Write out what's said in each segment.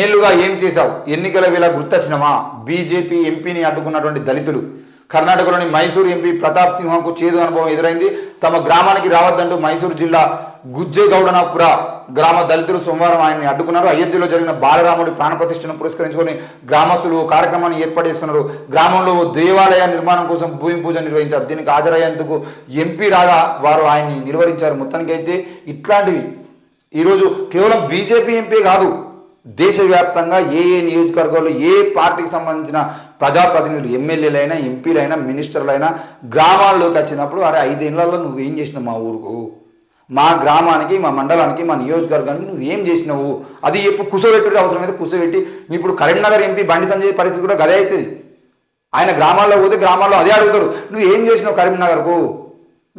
ఇన్నేళ్ళుగా ఏం చేశావు? ఎన్నికల వేళ గుర్తొచ్చినమా బీజేపీ ఎంపీని అడ్డుకున్నటువంటి దళితులు. కర్ణాటకలోని మైసూరు ఎంపీ ప్రతాప్ సింహంకు చేదు అనుభవం ఎదురైంది. తమ గ్రామానికి రావద్దంటూ మైసూరు జిల్లా గుజ్జేగౌడనాపుర గ్రామ దళితులు సోమవారం ఆయన్ని అడ్డుకున్నారు. అయోధ్యలో జరిగిన బాలరాముడి ప్రాణప్రతిష్టను పురస్కరించుకొని గ్రామస్తులు కార్యక్రమాన్ని ఏర్పాటు చేసుకున్నారు గ్రామంలో దేవాలయ నిర్మాణం కోసం భూమి పూజ నిర్వహించారు. దీనికి హాజరయ్యేందుకు ఎంపీ రాగా వారు ఆయన్ని నిర్వహించారు మొత్తానికి అయితే ఇట్లాంటివి. ఈరోజు కేవలం బీజేపీ ఎంపీ కాదు దేశవ్యాప్తంగా ఏ ఏ నియోజకవర్గాల్లో ఏ పార్టీకి సంబంధించిన ప్రజాప్రతినిధులు ఎమ్మెల్యేలైనా ఎంపీలైనా మినిస్టర్లైనా గ్రామాల్లోకి వచ్చినప్పుడు అరే ఐదేళ్ళలో ఏం చేసినావు మా ఊరుకు? మా గ్రామానికి మా మండలానికి మా నియోజకవర్గానికి నువ్వు ఏం చేసినావు? అది ఎప్పుడు కుసబెట్టుడు అవసరమైతే కుసబెట్టి ఇప్పుడు కరీంనగర్ ఎంపీ బండి సంజయ్ పరిస్థితి కూడా గదే అవుతుంది. ఆయన గ్రామాల్లో పోతే గ్రామాల్లో అదే అడుగుతారు నువ్వు ఏం చేసినావు కరీంనగర్కు?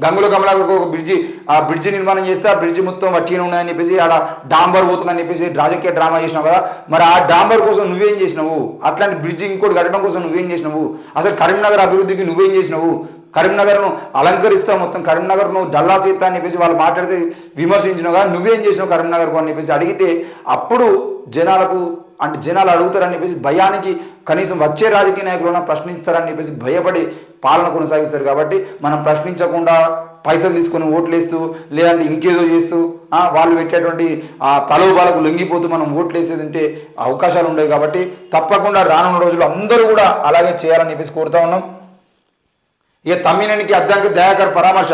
గంగుల కమలాకు ఒక బ్రిడ్జి ఆ బ్రిడ్జి నిర్మాణం చేస్తే ఆ బ్రిడ్జి మొత్తం వట్టిగా ఉన్నాయని చెప్పేసి ఆడ డాంబర్ పోతుందని చెప్పేసి రాజకీయ డ్రామా చేసినావు కదా. మరి ఆ డాంబర్ కోసం నువ్వేం చేసినావు? అట్లాంటి బ్రిడ్జి ఇంకోటి కట్టడం కోసం నువ్వేం చేసినావు? అసలు కరీంనగర్ అభివృద్ధికి నువ్వేం చేసినావు? కరీంనగర్ను అలంకరిస్తావు మొత్తం కరీంనగర్ను డల్లా సీత అని చెప్పేసి వాళ్ళు మాట్లాడితే విమర్శించినావు కదా. నువ్వేం చేసినావు కరీంనగర్కు అని చెప్పేసి అడిగితే అప్పుడు జనాలకు అంటే జనాలు అడుగుతారని చెప్పేసి భయానికి కనీసం వచ్చే రాజకీయ నాయకులను ప్రశ్నిస్తారని చెప్పేసి భయపడి పాలన కొనసాగిస్తారు కాబట్టి మనం ప్రశ్నించకుండా పైసలు తీసుకొని ఓట్లు వేస్తూ లేదంటే ఇంకేదో చేస్తూ వాళ్ళు పెట్టేటువంటి ఆ ప్రలోభాలకు లొంగిపోతూ మనం ఓట్లు వేసేది ఉంటే అవకాశాలు ఉండవు కాబట్టి తప్పకుండా రానున్న రోజుల్లో అందరూ కూడా అలాగే చేయాలని చెప్పేసి కోరుతా ఉన్నాం. ఇక తమ్మినేనికి అద్దంకి దయాకర్ పరామర్శ.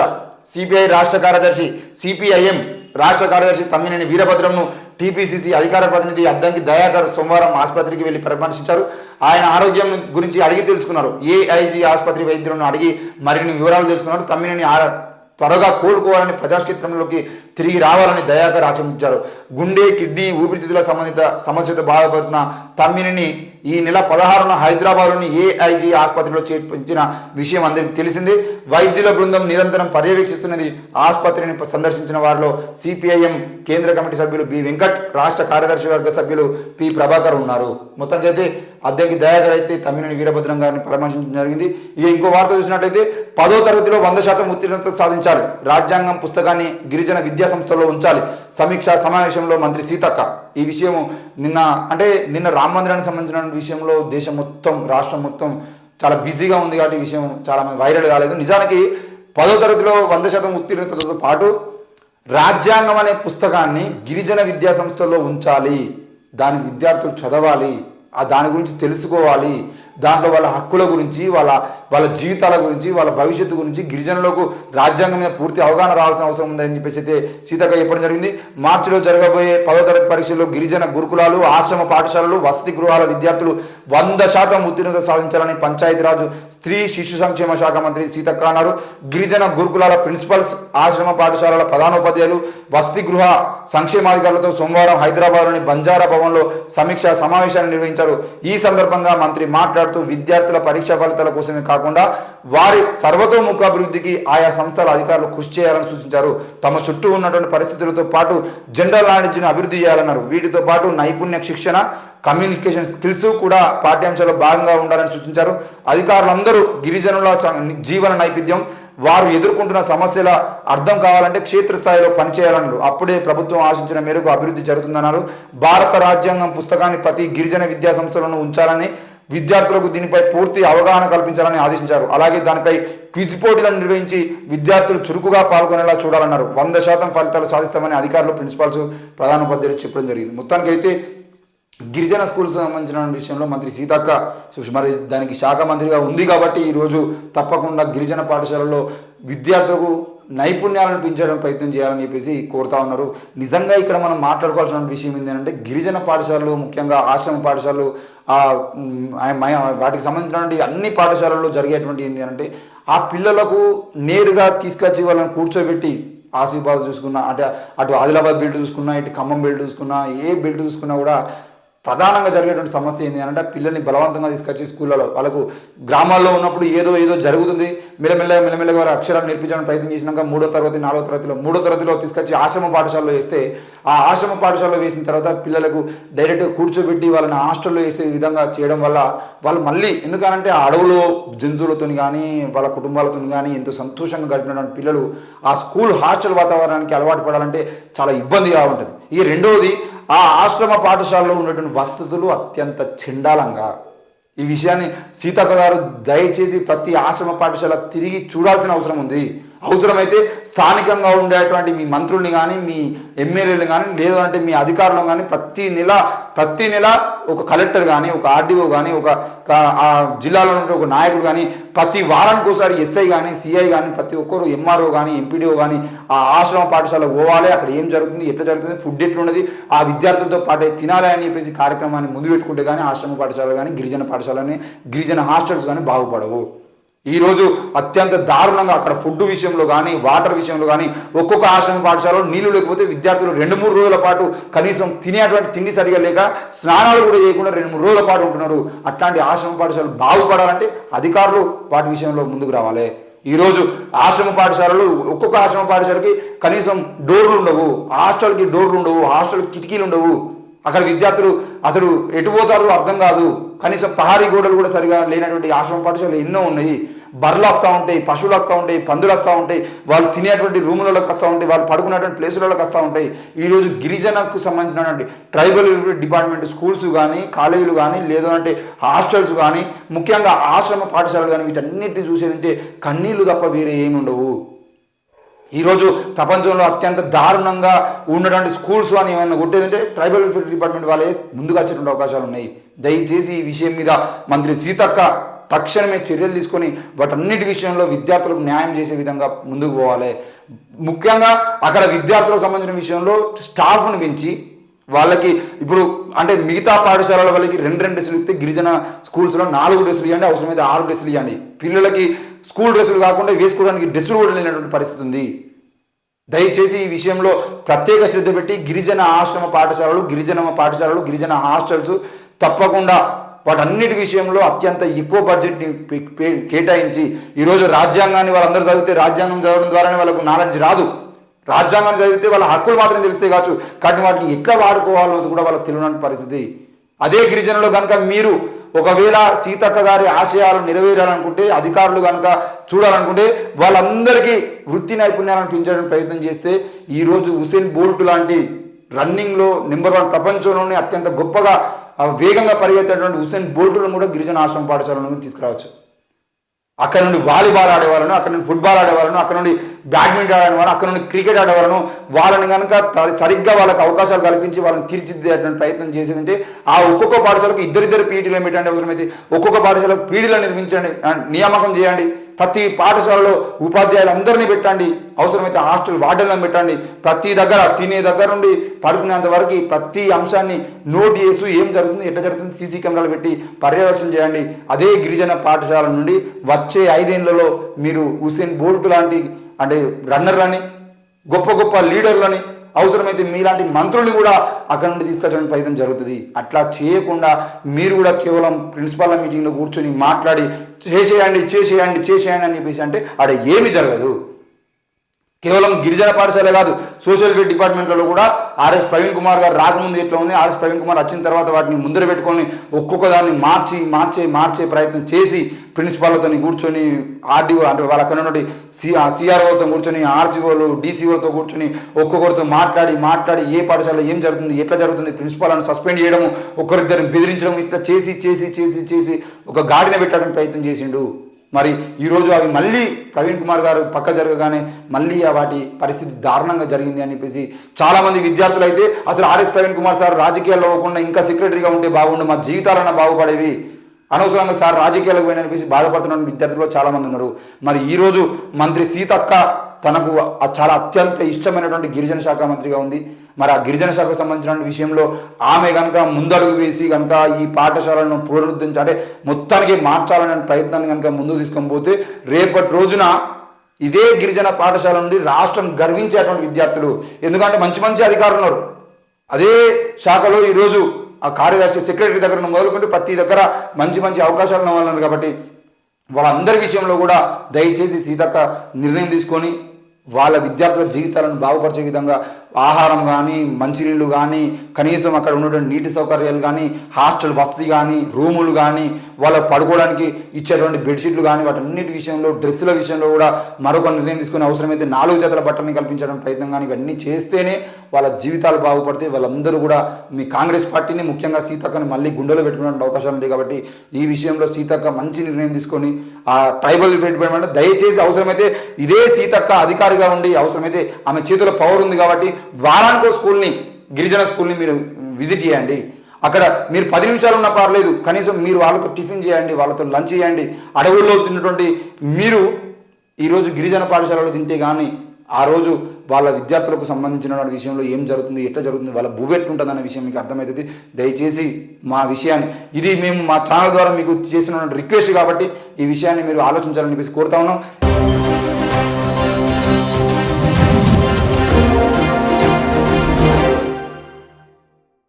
సిపిఐ రాష్ట్ర కార్యదర్శి సిపిఐఎం రాష్ట్ర కార్యదర్శి తమ్మినేని వీరభద్రంను టీపీసీసీ అధికార ప్రతినిధి అద్దంకి దయాకర్ సోమవారం ఆసుపత్రికి వెళ్ళి పరామర్శించారు. ఆయన ఆరోగ్యం గురించి అడిగి తెలుసుకున్నారు. ఏఐజీ ఆసుపత్రి వైద్యులను అడిగి మరిన్ని వివరాలు తెలుసుకున్నారు. తమ్మిని ఆ- త్వరగా కోలుకోవాలని ప్రజాక్షేత్రంలోకి తిరిగి రావాలని దయాకర్ ఆచరించారు. గుండె కిడ్నీ ఊపిరితిత్తుల సంబంధిత సమస్యతో బాధపడుతున్న తమ్మిని ఈ నెల పదహారున హైదరాబాద్లోని ఏఐజీ ఆసుపత్రిలో చేర్పించిన విషయం అందరికీ తెలిసిందే. వైద్యుల బృందం నిరంతరం పర్యవేక్షిస్తున్నది. ఆసుపత్రిని సందర్శించిన వారిలో సిపిఐఎం కేంద్ర కమిటీ సభ్యులు బి వెంకట్ రాష్ట్ర కార్యదర్శి వర్గ సభ్యులు పి ప్రభాకర్ ఉన్నారు. మొత్తానికైతే అద్దెకి దయాకర్ అయితే తమ్మినేని వీరభద్రం గారిని పరామర్శించడం జరిగింది. ఇక ఇంకో వార్త చూసినట్లయితే పదో తరగతిలో వంద శాతం ఉత్తీర్ణత సాధించాలి. రాజ్యాంగం పుస్తకాన్ని గిరిజన విద్యా సంస్థల్లో ఉంచాలి. సమీక్ష సమావేశంలో మంత్రి సీతక్క ఈ విషయం నిన్న అంటే నిన్న రామ మందిరానికి సంబంధించిన విషయంలో దేశం మొత్తం రాష్ట్రం మొత్తం చాలా బిజీగా ఉంది కాబట్టి ఈ విషయం చాలా మంది వైరల్ కాలేదు. నిజానికి పదో తరగతిలో వంద శాతం ఉత్తీర్ణతతో పాటు రాజ్యాంగం అనే పుస్తకాన్ని గిరిజన విద్యా సంస్థల్లో ఉంచాలి. దాని విద్యార్థులు చదవాలి. ఆ దాని గురించి తెలుసుకోవాలి. దాంట్లో వాళ్ళ హక్కుల గురించి వాళ్ళ వాళ్ళ జీవితాల గురించి వాళ్ళ భవిష్యత్తు గురించి గిరిజనులకు రాజ్యాంగం మీద పూర్తి అవగాహన రావాల్సిన అవసరం ఉందని చెప్పేసి అయితే సీతక్క చెప్పడం జరిగింది. మార్చిలో జరగబోయే పదో తరగతి పరీక్షల్లో గిరిజన గురుకులాలు ఆశ్రమ పాఠశాలలు వసతి గృహాల విద్యార్థులు వంద శాతం ఉత్తీర్ణత సాధించాలని పంచాయతీరాజు స్త్రీ శిశు సంక్షేమ శాఖ మంత్రి సీతక్క అన్నారు. గిరిజన గురుకులాల ప్రిన్సిపల్స్ ఆశ్రమ పాఠశాలల ప్రధానోపాధ్యాయులు వసతి గృహ సంక్షేమాధికారులతో సోమవారం హైదరాబాద్లోని బంజారా భవన్లో సమీక్ష సమావేశాన్ని నిర్వహించారు. ఈ సందర్భంగా మంత్రి మాట్లాడుతూ విద్యార్థుల పరీక్షా ఫలితాల కోసమే కాకుండా వారి సర్వతోముఖ అభివృద్ధికి ఆయా సంస్థల అధికారులు కృషి చేయాలని సూచించారు. తమ చుట్టూ ఉన్నటువంటి పరిస్థితులతో పాటు జనరల్ నాలెడ్జ్ను అభివృద్ధి చేయాలన్నారు. వీటితో పాటు నైపుణ్య శిక్షణ కమ్యూనికేషన్ స్కిల్స్ కూడా పాఠ్యాంశాల్లో భాగంగా ఉండాలని సూచించారు. అధికారులందరూ గిరిజనుల జీవన నైపుణ్యం వారు ఎదుర్కొంటున్న సమస్యల అర్థం కావాలంటే క్షేత్రస్థాయిలో పనిచేయాలన్నారు. అప్పుడే ప్రభుత్వం ఆశించిన మేరకు అభివృద్ధి జరుగుతుందన్నారు. భారత రాజ్యాంగం పుస్తకాన్ని ప్రతి గిరిజన విద్యా సంస్థలను ఉంచాలని విద్యార్థులకు దీనిపై పూర్తి అవగాహన కల్పించాలని ఆదేశించారు. అలాగే దానిపై క్విజ్ పోటీలను నిర్వహించి విద్యార్థులు చురుకుగా పాల్గొనేలా చూడాలన్నారు. వంద శాతం ఫలితాలు సాధిస్తామని అధికారులు ప్రిన్సిపాల్స్ ప్రధానోపాధ్యాయులు చెప్పడం జరిగింది. మొత్తానికి అయితే గిరిజన స్కూల్ సంబంధించిన విషయంలో మంత్రి సీతక్క మరి దానికి శాఖ మంత్రిగా ఉంది కాబట్టి ఈరోజు తప్పకుండా గిరిజన పాఠశాలలో విద్యార్థులకు నైపుణ్యాలను పెంచడానికి ప్రయత్నం చేయాలని చెప్పేసి కోరుతా ఉన్నారు. నిజంగా ఇక్కడ మనం మాట్లాడుకోవాల్సిన విషయం ఏంటంటే గిరిజన పాఠశాలలు ముఖ్యంగా ఆశ్రమ పాఠశాలలు వాటికి సంబంధించినటువంటి అన్ని పాఠశాలల్లో జరిగేటువంటి ఏంటి అంటే ఆ పిల్లలకు నేరుగా తీసుకొచ్చి వాళ్ళని కూర్చోబెట్టి ఆసిఫాబాద్ చూసుకున్నా అంటే అటు ఆదిలాబాద్ బిల్డ్ చూసుకున్నా ఇటు ఖమ్మం బిల్డ్ చూసుకున్నా ఏ బిల్డ్ చూసుకున్నా కూడా ప్రధానంగా జరిగేటువంటి సమస్య ఏంటి అంటే పిల్లల్ని బలవంతంగా తీసుకొచ్చి స్కూళ్ళలో వాళ్ళకు గ్రామాల్లో ఉన్నప్పుడు ఏదో ఏదో జరుగుతుంది. మెల్లమెల్లగా మెల్లమెల్లగా వారు అక్షరాలు నేర్పించడానికి ప్రయత్నం చేసినాక మూడో తరగతి నాలుగో తరగతిలో మూడో తరగతిలో తీసుకొచ్చి ఆశ్రమ పాఠశాలలో వేస్తే ఆ ఆశ్రమ పాఠశాలలో వేసిన తర్వాత పిల్లలకు డైరెక్ట్గా కూర్చోబెట్టి వాళ్ళని హాస్టల్లో వేసే విధంగా చేయడం వల్ల వాళ్ళు మళ్ళీ ఎందుకనంటే ఆ అడవులో జంతువులతో కానీ వాళ్ళ కుటుంబాలతో కానీ ఎంతో సంతోషంగా గడిపినటువంటి పిల్లలు ఆ స్కూల్ హాస్టల్ వాతావరణానికి అలవాటు పడాలంటే చాలా ఇబ్బందిగా ఉంటుంది. ఈ రెండవది ఆ ఆశ్రమ పాఠశాలలో ఉన్నటువంటి వసతులు అత్యంత చండాలంగా. ఈ విషయాన్ని సీతక్క గారు దయచేసి ప్రతి ఆశ్రమ పాఠశాల తిరిగి చూడాల్సిన అవసరం ఉంది. అవసరమైతే స్థానికంగా ఉండేటువంటి మీ మంత్రుల్ని కానీ మీ ఎమ్మెల్యేలు కానీ లేదంటే మీ అధికారులను కానీ ప్రతి నెల ప్రతి నెల ఒక కలెక్టర్ కానీ ఒక ఆర్డీఓ కానీ ఒక జిల్లాలో ఉండే ఒక నాయకుడు కానీ ప్రతి వారానికి ఒకసారి ఎస్ఐ కానీ సిఐ కానీ ప్రతి ఒక్కరు ఎంఆర్ఓ కానీ ఎంపీడీఓ కానీ ఆ ఆశ్రమ పాఠశాల పోవాలి. అక్కడ ఏం జరుగుతుంది ఎట్లా జరుగుతుంది ఫుడ్ ఎట్లున్నది ఆ విద్యార్థులతో పాటే తినాలి అని చెప్పేసి కార్యక్రమాన్ని ముందు పెట్టుకుంటే కానీ ఆశ్రమ పాఠశాల కానీ గిరిజన పాఠశాలని గిరిజన హాస్టల్స్ కానీ బాగుపడవు. ఈరోజు అత్యంత దారుణంగా అక్కడ ఫుడ్ విషయంలో కానీ వాటర్ విషయంలో కానీ ఒక్కొక్క ఆశ్రమ పాఠశాలలో నీళ్ళు లేకపోతే విద్యార్థులు రెండు మూడు రోజుల పాటు కనీసం తినేటువంటి తిండి సరిగా లేక స్నానాలు కూడా చేయకుండా రెండు మూడు రోజుల పాటు ఉంటున్నారు. అట్లాంటి ఆశ్రమ పాఠశాలలు బాగుపడాలంటే అధికారులు వాటి విషయంలో ముందుకు రావాలి. ఈరోజు ఆశ్రమ పాఠశాలలు ఒక్కొక్క ఆశ్రమ పాఠశాలకి కనీసం డోర్లు ఉండవు. హాస్టల్కి డోర్లు ఉండవు. హాస్టల్ కిటికీలు ఉండవు. అక్కడ విద్యార్థులు అసలు ఎటు పోతారో అర్థం కాదు. కనీసం పహారీ గోడలు కూడా సరిగా లేనటువంటి ఆశ్రమ పాఠశాలలు ఎన్నో ఉన్నాయి. బర్రెలు వస్తూ ఉంటాయి పశువులు వస్తూ ఉంటాయి పందులు వస్తూ ఉంటాయి వాళ్ళు తినేటువంటి రూములలోకి వస్తూ ఉంటాయి వాళ్ళు పడుకునేటువంటి ప్లేసులలోకి వస్తూ ఉంటాయి. ఈరోజు గిరిజనకు సంబంధించినటువంటి ట్రైబల్ డిపార్ట్మెంట్ స్కూల్స్ కానీ కాలేజీలు కానీ లేదంటే హాస్టల్స్ కానీ ముఖ్యంగా ఆశ్రమ పాఠశాలలు కానీ వీటన్నిటిని చూసేదంటే కన్నీళ్ళు తప్ప వేరే ఏమి ఉండవు. ఈరోజు ప్రపంచంలో అత్యంత దారుణంగా ఉన్నటువంటి స్కూల్స్ అని ఏమైనా కొట్టేదంటే ట్రైబల్ వెల్ఫేర్ డిపార్ట్మెంట్ వాళ్ళే ముందుగా వచ్చేటువంటి అవకాశాలు ఉన్నాయి. దయచేసి ఈ విషయం మీద మంత్రి సీతక్క తక్షణమే చర్యలు తీసుకొని వాటన్నిటి విషయంలో విద్యార్థులకు న్యాయం చేసే విధంగా ముందుకు పోవాలి. ముఖ్యంగా అక్కడ విద్యార్థులకు సంబంధించిన విషయంలో స్టాఫ్ను పెంచి వాళ్ళకి ఇప్పుడు అంటే మిగతా పాఠశాలల వాళ్ళకి రెండు రెండు డ్రెస్సులు ఇస్తే గిరిజన స్కూల్స్లో నాలుగు డ్రెస్సులు ఇవ్వండి అవసరమైతే ఆరు డ్రెస్సులు ఇవ్వండి పిల్లలకి స్కూల్ డ్రెస్సులు కాకుండా వేసుకోవడానికి డ్రెస్సులు కూడా లేనటువంటి పరిస్థితి ఉంది. దయచేసి ఈ విషయంలో ప్రత్యేక శ్రద్ధ పెట్టి గిరిజన ఆశ్రమ పాఠశాలలు గిరిజన పాఠశాలలు గిరిజన హాస్టల్స్ తప్పకుండా వాటన్నిటి విషయంలో అత్యంత ఎక్కువ బడ్జెట్ని కేటాయించి ఈరోజు రాజ్యాంగాన్ని వాళ్ళందరూ చదివితే రాజ్యాంగం చదవడం ద్వారానే వాళ్ళకు నాలెడ్జ్ రాదు. రాజ్యాంగాన్ని చదివితే వాళ్ళ హక్కులు మాత్రం తెలిస్తే కావచ్చు. కానీ వాటిని ఎట్లా వాడుకోవాలో అది కూడా వాళ్ళకి తెలియని పరిస్థితి. అదే గిరిజనులు కనుక మీరు ఒకవేళ సీతక్క గారి ఆశయాలు నెరవేరాలనుకుంటే అధికారులు కనుక చూడాలనుకుంటే వాళ్ళందరికీ వృత్తి నైపుణ్యాలను పెంచడానికి ప్రయత్నం చేస్తే ఈరోజు హుసేన్ బోల్ట్ లాంటి రన్నింగ్లో నెంబర్ వన్ ప్రపంచంలోనే అత్యంత గొప్పగా వేగంగా పరిగెత్తేటువంటి హుసేన్ బోల్ట్లను కూడా గిరిజన ఆశ్రమ పాఠశాల నుండి తీసుకురావచ్చు. అక్కడ నుండి వాలీబాల్ ఆడేవాళ్ళను అక్కడ నుండి ఫుట్బాల్ ఆడేవాళ్ళను అక్కడ నుండి బ్యాడ్మింటన్ ఆడేవాళ్ళను అక్కడ నుండి క్రికెట్ ఆడేవాళ్ళను వాళ్ళని కనుక సరిగ్గా వాళ్ళకి అవకాశాలు కల్పించి వాళ్ళని తీర్చిదిద్దేటువంటి ప్రయత్నం చేసేదంటే ఆ ఒక్కొక్క పాఠశాలకు ఇద్దరిద్దరు పీటీలు ఏమిటండి అవసరమైతే ఒక్కొక్క పాఠశాలకు పీడీలను నిర్మించండి నియామకం చేయండి. ప్రతి పాఠశాలలో ఉపాధ్యాయులు అందరినీ పెట్టండి. అవసరమైతే హాస్టల్ వార్డెన్లను పెట్టండి. ప్రతి దగ్గర తినే దగ్గర నుండి పడుకునేంత వరకు ప్రతి అంశాన్ని నోట్ చేస్తూ ఏం జరుగుతుంది ఎట్లా జరుగుతుంది సీసీ కెమెరాలు పెట్టి పర్యవేక్షణ చేయండి. అదే గిరిజన పాఠశాల నుండి వచ్చే ఐదేళ్ళలో మీరు హుసేన్ బోల్ట్ లాంటి అంటే రన్నర్లని గొప్ప గొప్ప లీడర్లని అవసరమైతే మీలాంటి మంత్రుల్ని కూడా అక్కడ నుండి తీసుకొచ్చడానికి ప్రయత్నం జరుగుతుంది. అట్లా చేయకుండా మీరు కూడా కేవలం ప్రిన్సిపాల్ మీటింగ్లో కూర్చొని మాట్లాడి చేసేయండి చేసేయండి చేసేయండి అని చెప్పేసి అంటే ఆడ ఏమి జరగదు. కేవలం గిరిజన పాఠశాల కాదు సోషల్ వెల్ఫేర్ డిపార్ట్మెంట్లలో కూడా ఆర్ఎస్ ప్రవీణ్ కుమార్ గారు రాకముందు ఎట్లా ఉంది ఆర్ఎస్ ప్రవీణ్ కుమార్ వచ్చిన తర్వాత వాటిని ముందర పెట్టుకొని ఒక్కొక్క దాన్ని మార్చి మార్చే మార్చే ప్రయత్నం చేసి ప్రిన్సిపాల్తో కూర్చొని ఆర్డీఓ అంటే వాళ్ళ అక్కడ సి సిఆర్ఓతో కూర్చొని ఆర్సీఓలు డీసీఓలతో కూర్చొని ఒక్కొక్కరితో మాట్లాడి మాట్లాడి ఏ పాఠశాలలో ఏం జరుగుతుంది ఎట్లా జరుగుతుంది ప్రిన్సిపాల్ని సస్పెండ్ చేయడము ఒక్కరిద్దరిని బెదిరించడం ఇట్లా చేసి చేసి చేసి చేసి ఒక గాడిన పెట్టడానికి ప్రయత్నం చేసిండు. మరి ఈరోజు అవి మళ్ళీ ప్రవీణ్ కుమార్ గారు పక్క జరగగానే మళ్ళీ ఆ వాటి పరిస్థితి దారుణంగా జరిగింది అని చెప్పేసి చాలా మంది విద్యార్థులు అయితే అసలు ఆర్ఎస్ ప్రవీణ్ కుమార్ సార్ రాజకీయాల్లో అవ్వకుండా ఇంకా సెక్రటరీగా ఉంటే బాగుండు మా జీవితాలన్నా బాగుపడేవి. అనవసరంగా సార్ రాజకీయాలకు పోయిన అనిపించి బాధపడుతున్న విద్యార్థులు చాలామంది ఉన్నారు. మరి ఈరోజు మంత్రి సీతక్క తనకు చాలా అత్యంత ఇష్టమైనటువంటి గిరిజన శాఖ మంత్రిగా ఉంది. మరి ఆ గిరిజన శాఖకు సంబంధించిన విషయంలో ఆమె కనుక ముందడుగు వేసి కనుక ఈ పాఠశాలను పునరుద్ధరించి అంటే మొత్తానికి మార్చాలనే ప్రయత్నాన్ని కనుక ముందుకు తీసుకొని పోతే రేపటి రోజున ఇదే గిరిజన పాఠశాల నుండి రాష్ట్రం గర్వించేటువంటి విద్యార్థులు. ఎందుకంటే మంచి మంచి అధికారులు ఉన్నారు. అదే శాఖలో ఈరోజు ఆ కార్యదర్శి సెక్రటరీ దగ్గర మొదలుకుంటే ప్రతి దగ్గర మంచి మంచి అవకాశాలు ఉన్నారు కాబట్టి వాళ్ళందరి విషయంలో కూడా దయచేసి సీతక్క నిర్ణయం తీసుకొని వాళ్ళ విద్యార్థుల జీవితాలను బాగుపరిచే విధంగా ఆహారం కానీ మంచినీళ్ళు కానీ కనీసం అక్కడ ఉన్నటువంటి నీటి సౌకర్యాలు కానీ హాస్టల్ వసతి కానీ రూములు కానీ వాళ్ళ పడుకోవడానికి ఇచ్చేటువంటి బెడ్షీట్లు కానీ వాటన్నిటి విషయంలో డ్రెస్సుల విషయంలో కూడా మరొక నిర్ణయం తీసుకునే అవసరమైతే నాలుగు జతల బట్టని కల్పించడం ప్రయత్నం కానీ ఇవన్నీ చేస్తేనే వాళ్ళ జీవితాలు బాగుపడితే వాళ్ళందరూ కూడా మీ కాంగ్రెస్ పార్టీని ముఖ్యంగా సీతక్కని మళ్ళీ గుండెలో పెట్టుకునే అవకాశం ఉంది కాబట్టి ఈ విషయంలో సీతక్క మంచి నిర్ణయం తీసుకొని ఆ ట్రైబల్ డిపార్ట్మెంట్ దయచేసి అవసరమైతే ఇదే సీతక్క అధికారిగా ఉండి అవసరమైతే ఆమె చేతిలో పవర్ ఉంది కాబట్టి వారానికో స్కూల్ని గిరిజన స్కూల్ని మీరు విజిట్ చేయండి. అక్కడ మీరు పది నిమిషాలు ఉన్నా పర్లేదు కనీసం మీరు వాళ్ళతో టిఫిన్ చేయండి వాళ్ళతో లంచ్ చేయండి అడవుల్లో తిన్నటువంటి మీరు ఈరోజు గిరిజన పాఠశాలలో తింటే కానీ ఆ రోజు వాళ్ళ విద్యార్థులకు సంబంధించిన విషయంలో ఏం జరుగుతుంది ఎట్లా జరుగుతుంది వాళ్ళ భూమి ఎట్లుంటుంది అనే విషయం మీకు అర్థమవుతుంది. దయచేసి మా విషయాన్ని ఇది మేము మా ఛానల్ ద్వారా మీకు చేస్తున్న రిక్వెస్ట్ కాబట్టి ఈ విషయాన్ని మీరు ఆలోచించాలని చెప్పేసి కోరుతా ఉన్నాం.